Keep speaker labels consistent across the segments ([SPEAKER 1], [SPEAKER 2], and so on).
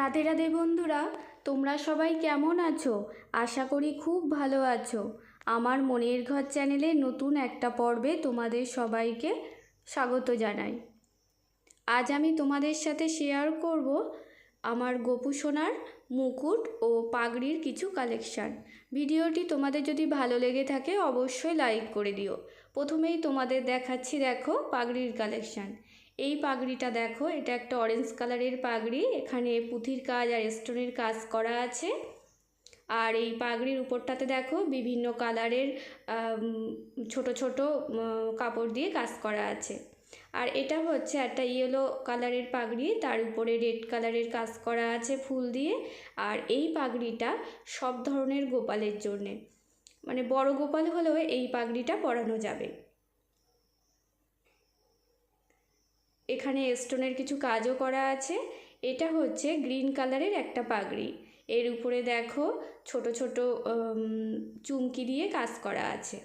[SPEAKER 1] রাধে রাধে বন্ধুরা, তোমরা সবাই কেমন আছো? আশা করি খুব ভালো আছো। আমার মনের ঘর চ্যানেলে নতুন একটা পর্বে তোমাদের সবাইকে স্বাগত জানাই। আজ আমি তোমাদের সাথে শেয়ার করব আমার গোপু সোনার মুকুট ও পাগড়ির কিছু কালেকশান ভিডিওটি তোমাদের যদি ভালো লেগে থাকে, অবশ্যই লাইক করে দিও। প্রথমেই তোমাদের দেখাচ্ছি, দেখো পাগড়ির কালেকশান এই পাগড়িটা দেখো, এটা একটা অরেঞ্জ কালারের পাগড়ি, এখানে পুঁথির কাজ আর স্টোনের কাজ করা আছে। আর এই পাগড়ির উপরটাতে দেখো বিভিন্ন কালারের ছোট ছোট কাপড় দিয়ে কাজ করা আছে। আর এটা হচ্ছে একটা ইয়েলো কালারের পাগড়ি, তার উপরে রেড কালারের কাজ করা আছে ফুল দিয়ে। আর এই পাগড়িটা সব ধরনের গোপালের জন্যে। মানে বড় গোপাল হলেও এই পাগড়িটা পরানো যাবে। এখানে স্টোনের কিছু কাজও করা আছে। এটা হচ্ছে গ্রিন কালারের একটা পাগড়ি। এর উপরে দেখো ছোট ছোট চুমকি দিয়ে কাজ করা আছে।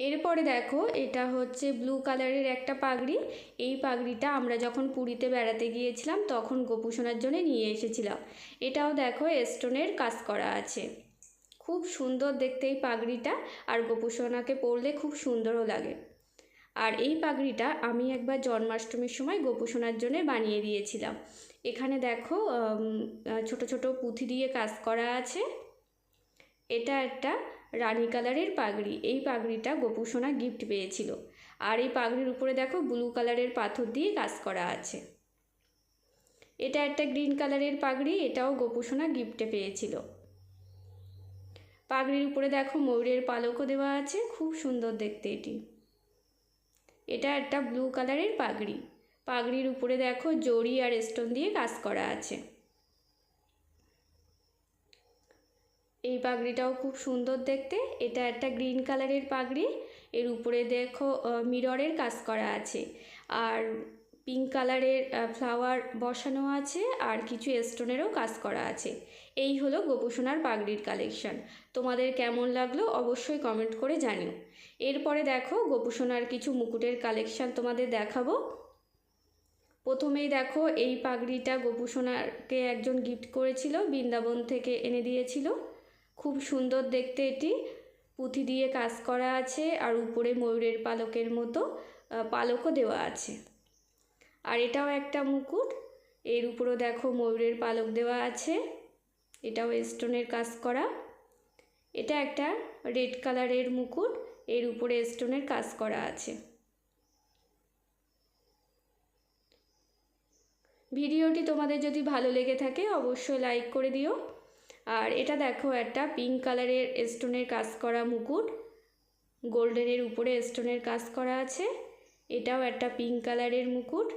[SPEAKER 1] এরপরে দেখো এটা হচ্ছে ব্লু কালারের একটা পাগড়ি। এই পাগড়িটা আমরা যখন পুরীতে বেড়াতে গিয়েছিলাম, তখন গোপুসোনার জন্য নিয়ে এসেছিলাম। এটাও দেখো স্টোনের কাজ করা আছে। খুব সুন্দর দেখতে এই পাগড়িটা। আর গোপুসোনাকে পরলে খুব সুন্দরও লাগে। আর এই পাগড়িটা আমি একবার জন্মাষ্টমীর সময় গোপুসোনার জন্য বানিয়ে দিয়েছিলাম। এখানে দেখো ছোট ছোট পুঁথি দিয়ে কাজ করা আছে। এটা একটা রানী কালারের পাগড়ি। এই পাগড়িটা গোপুসোনা গিফট পেয়েছিল। আর এই পাগড়ির উপরে দেখো, ব্লু কালারের পাথর দিয়ে কাজ করা আছে। এটা একটা গ্রিন কালারের পাগড়ি, এটাও গোপুসোনা গিফটে পেয়েছিল। পাগড়ির উপরে দেখো, ময়ূরের পালকও দেওয়া আছে। খুব সুন্দর দেখতে এটি। এটা একটা ব্লু কালারের পাগড়ি। পাগড়ির উপরে দেখো জড়ি আর স্টোন দিয়ে কাজ করা আছে। এই পাগড়িটাও খুব সুন্দর দেখতে। এটা একটা গ্রিন কালারের পাগড়ি। এর উপরে দেখো মিররের কাজ করা আছে। আর পিঙ্ক কালারের ফ্লাওয়ার বসানো আছে আর কিছু স্টোনেরও কাজ করা আছে। এই হলো গোপুসোনার পাগড়ির কালেকশান। তোমাদের কেমন লাগল অবশ্যই কমেন্ট করে জানিও। এরপরে দেখো গোপুসোনার কিছু মুকুটের কালেকশান তোমাদের দেখাবো। প্রথমেই দেখো এই পাগড়িটা গোপুসোনাকে একজন গিফট করেছিল, বৃন্দাবন থেকে এনে দিয়েছিল। খুব সুন্দর দেখতে এটি। পুঁথি দিয়ে কাজ করা আছে আর উপরে ময়ূরের পালকের মতো পালকও দেওয়া আছে। আর এটাও একটা মুকুট। এর উপরেও দেখো ময়ূরের পালক দেওয়া আছে। এটাও স্টোনের কাজ করা। এটা একটা রেড কালারের মুকুট, এর উপরে স্টোনের কাজ করা আছে। ভিডিওটি তোমাদের যদি ভালো লেগে থাকে, অবশ্যই লাইক করে দিও। আর এটা দেখো একটা পিঙ্ক কালারের স্টোনের কাজ করা মুকুট। গোল্ডেনের উপরে স্টোনের কাজ করা আছে। এটাও একটা পিঙ্ক কালারের মুকুট।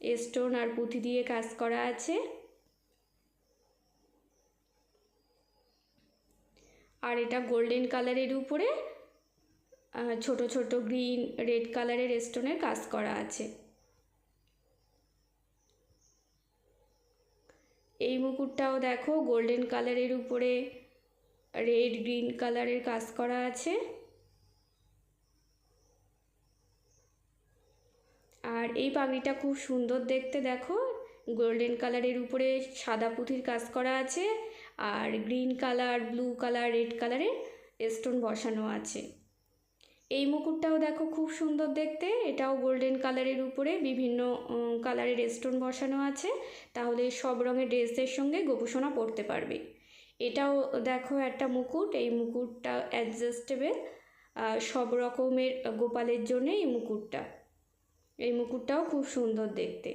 [SPEAKER 1] স্টোন আর পুঁথি দিয়ে কাজ করা আছে। আর এটা গোল্ডেন কালারের উপরে ছোট ছোট গ্রিন রেড কালারের স্টোনের কাজ করা আছে। এই মুকুটটাও দেখো গোল্ডেন কালারের উপরে রেড গ্রিন কালারের কাজ করা আছে। আর এই পাগড়িটা খুব সুন্দর দেখতে, দেখো। গোল্ডেন কালারের উপরে সাদা পুঁথির কাজ করা আছে আর green colour blue colour red কালারের স্টোন বসানো আছে। এই মুকুটটাও দেখো খুব সুন্দর দেখতে। এটাও গোল্ডেন কালারের উপরে বিভিন্ন কালারের স্টোন বসানো আছে। তাহলে সব রঙের ড্রেসের সঙ্গে গোপুসোনা পরতে পারবে। এটাও দেখো একটা মুকুট। এই মুকুটটা অ্যাডজাস্টেবল সব রকমের গোপালের জন্য এই মুকুটটা। এই মুকুটটাও খুব সুন্দর দেখতে।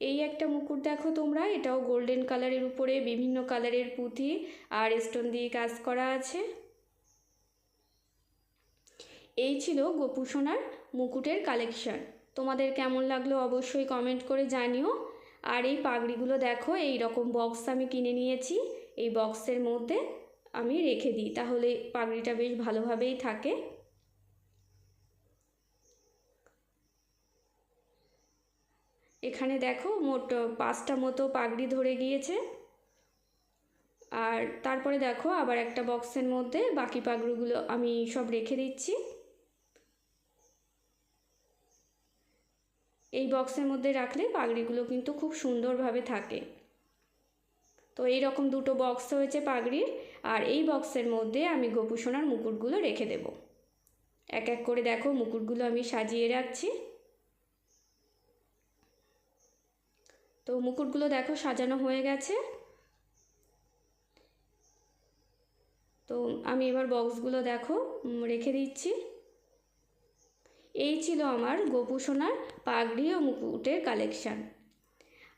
[SPEAKER 1] এই একটা মুকুট দেখো তোমরা, এটাও গোল্ডেন কালারের উপরে, বিভিন্ন কালারের পুঁথি আর স্টোন দিয়ে কাজ করা আছে। এই ছিল গোপুসোনার মুকুটের কালেকশান তোমাদের কেমন লাগল অবশ্যই কমেন্ট করে জানিও। আর এই পাগড়িগুলো দেখো, এই রকম বক্স আমি কিনে নিয়েছি, এই বক্সের মধ্যে আমি রেখে দিই, তাহলে পাগড়িটা বেশ ভালোভাবেই থাকে। এখানে দেখো মোট পাঁচটা মতো পাগড়ি ধরে গিয়েছে। আর তারপরে দেখো আবার একটা বক্সের মধ্যে বাকি পাগড়িগুলো আমি সব রেখে দিচ্ছি। এই বক্সের মধ্যে রাখলে পাগড়িগুলো কিন্তু খুব সুন্দরভাবে থাকে। তো এই রকম দুটো বক্স হয়েছে পাগড়ির, আর এই বক্সের মধ্যে আমি গোপুসোনার মুকুটগুলো রেখে দেব। এক এক করে দেখো মুকুটগুলো আমি সাজিয়ে রাখছি। তো মুকুটগুলো দেখো সাজানো হয়ে গেছে। তো আমি এবার বক্সগুলো দেখো রেখে দিচ্ছি। এই ছিল আমার গোপুসোনার পাগড়ি ও মুকুটের কালেকশান।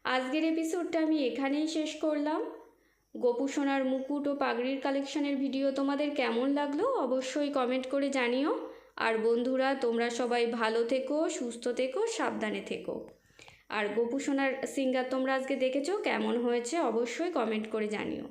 [SPEAKER 1] আজকের এপিসোডটা আমি এখানেই শেষ করলাম। গোপুসোনার মুকুট ও পাগড়ির কালেকশানের ভিডিও তোমাদের কেমন লাগল অবশ্যই কমেন্ট করে জানিও। আর বন্ধুরা, তোমরা সবাই ভালো থেকো, সুস্থ থেকো, সাবধানে থেকো। আর গোপুসোনার সিঙ্গার তোমরা আজকে দেখেছ কেমন হয়েছে অবশ্যই কমেন্ট করে জানিও।